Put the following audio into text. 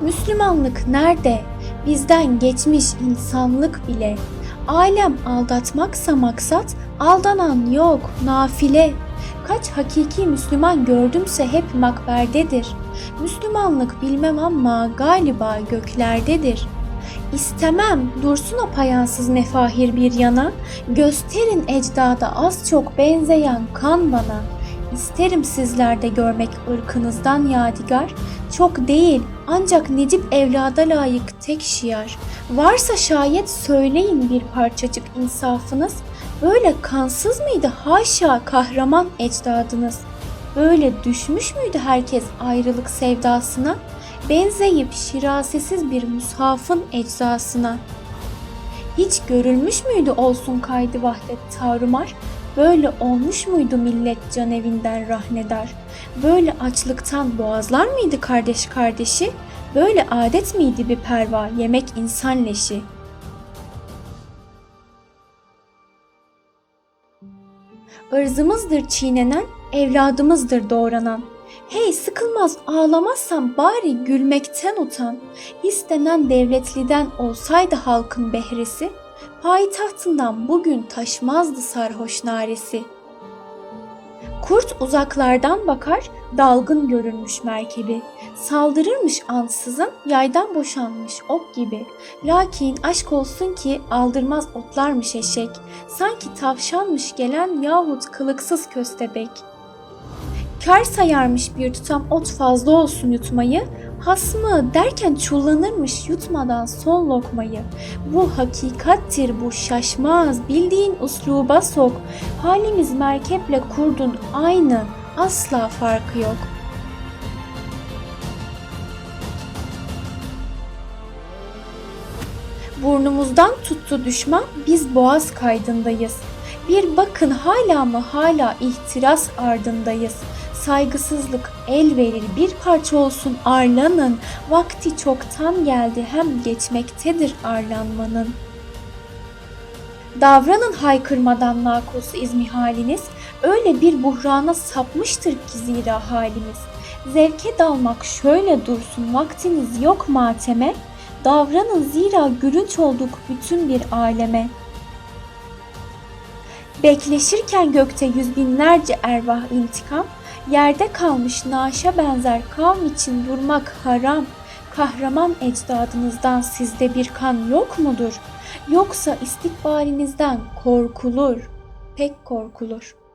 Müslümanlık nerede? Bizden geçmiş insanlık bile. Alem aldatmaksa maksat, aldanan yok, nafile. Kaç hakiki Müslüman gördümse hep makberdedir. Müslümanlık bilmem ama galiba göklerdedir. İstemem dursun o payansız mefahir bir yana, gösterin ecdada az çok benzeyen kan bana. İsterim sizlerde görmek ırkınızdan yadigar, çok değil ancak Necip evlada layık tek şiar. Varsa şayet söyleyin bir parçacık insafınız, böyle kansız mıydı haşa kahraman ecdadınız? Böyle düşmüş müydü herkes ayrılık sevdasına? Benzeyip şirasesiz bir mushafın eczasına. Hiç görülmüş müydü olsun kaydı vahdet tarumar? Böyle olmuş muydu millet can evinden rahnedar? Böyle açlıktan boğazlar mıydı kardeş kardeşi? Böyle adet miydi bir perva yemek insan leşi? Irzımızdır çiğnenen, evladımızdır doğranan. Hey sıkılmaz ağlamazsan bari gülmekten utan. İstenen devletliden olsaydı halkın behresi, payitahtından bugün taşmazdı sarhoş naresi. Kurt uzaklardan bakar, dalgın görünmüş merkebi. Saldırırmış ansızın, yaydan boşanmış ok gibi. Lakin aşk olsun ki aldırmaz otlarmış eşek. Sanki tavşanmış gelen yahut kılıksız köstebek. Kar sayarmış bir tutam ot fazla olsun yutmayı, hasmı derken çullanırmış yutmadan son lokmayı. Bu hakikattir bu şaşmaz, bildiğin usluba sok. Halimiz merkeple kurdun aynı, asla farkı yok. Burnumuzdan tuttu düşman, biz boğaz kaydındayız. Bir bakın hala mı hala ihtiras ardındayız. Saygısızlık el verir bir parça olsun arlanın. Vakti çoktan geldi hem geçmektedir arlanmanın. Davranın haykırmadan nakosu izmihaliniz. Öyle bir buhrana sapmıştır ki zira halimiz. Zevke dalmak şöyle dursun vaktiniz yok mateme. Davranın zira gülünç olduk bütün bir aleme.'' Bekleşirken gökte yüz binlerce ervah intikam, yerde kalmış naşa benzer kavm için durmak haram. Kahraman ecdadınızdan sizde bir kan yok mudur? Yoksa istikbalinizden korkulur, pek korkulur.''